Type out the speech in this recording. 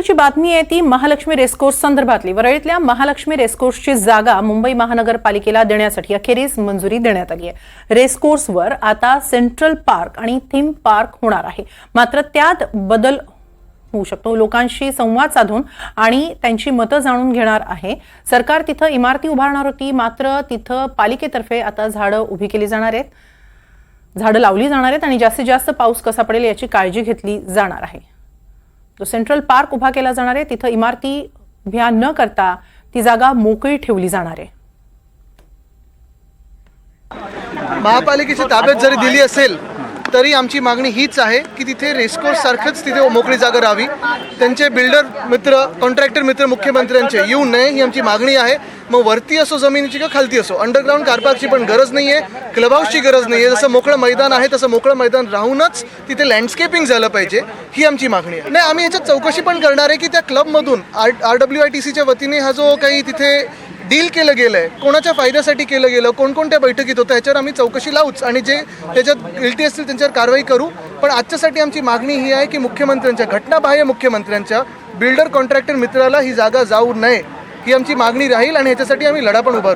ची बातमी आहे ती महालक्ष्मी रेसकोर्स संदर्भातली. वरळीतल्या महालक्ष्मी रेसकोर्सची जागा मुंबई महानगरपालिकेला देण्यासाठी अखेरीस मंजुरी देण्यात आली आहे. रेसकोर्सवर आता सेंट्रल पार्क आणि थीम पार्क होणार आहे. मात्र त्यात बदल होऊ शकतो. लोकांशी संवाद साधून आणि त्यांची मतं जाणून घेणार आहे. सरकार तिथं इमारती उभारणार होती. मात्र तिथं पालिकेतर्फे आता झाडं उभी केली जाणार आहेत. झाडं लावली जाणार आहेत आणि जास्तीत जास्त पाऊस कसा पडेल याची काळजी घेतली जाणार आहे. जो सेंट्रल पार्क उभा केला जाणार आहे तिथं इमारती उभ्या न करता ती जागा मोकळी ठेवली जाणार आहे. महापालिकेची ताब्यात जरी दिली असेल तरी आमची मागणी हीच आहे की तिथे रेसकोर्स सारखंच तिथे मोकळी जागा राहावी. त्यांचे बिल्डर मित्र कॉन्ट्रॅक्टर मित्र मुख्यमंत्र्यांचे येऊ नये ही आमची मागणी आहे. मग वरती असो जमिनीची किंवा खालती असो? अंडरग्राऊंड कारपार्कची पण गरज नाही आहे क्लब हाऊसची गरज नाही आहे जसं मोकळं मैदान आहे तसं मोकळं मैदान राहूनच तिथे लँडस्केपिंग झालं पाहिजे ही आमची मागणी आहे. नाही आम्ही याच्यात चौकशी पण करणार आहे की त्या क्लबमधून R R W I T सीच्या वतीने हा जो काही तिथे डील केलं गेलं आहे कोणाच्या फायद्यासाठी केलं गेलं कोणकोणत्या बैठकीत होतं ह्याच्यावर आम्ही चौकशी लावूच आणि जे त्याच्यात गिल्टी असतील त्यांच्यावर कारवाई करू. पण आजच्यासाठी आमची मागणी ही आहे की मुख्यमंत्र्यांच्या घटनाबाह्य मुख्यमंत्र्यांच्या बिल्डर कॉन्ट्रॅक्टर मित्राला ही जागा जाऊ नये. ही आमची मागणी राहील आणि ह्याच्यासाठी आम्ही लढा पण उभा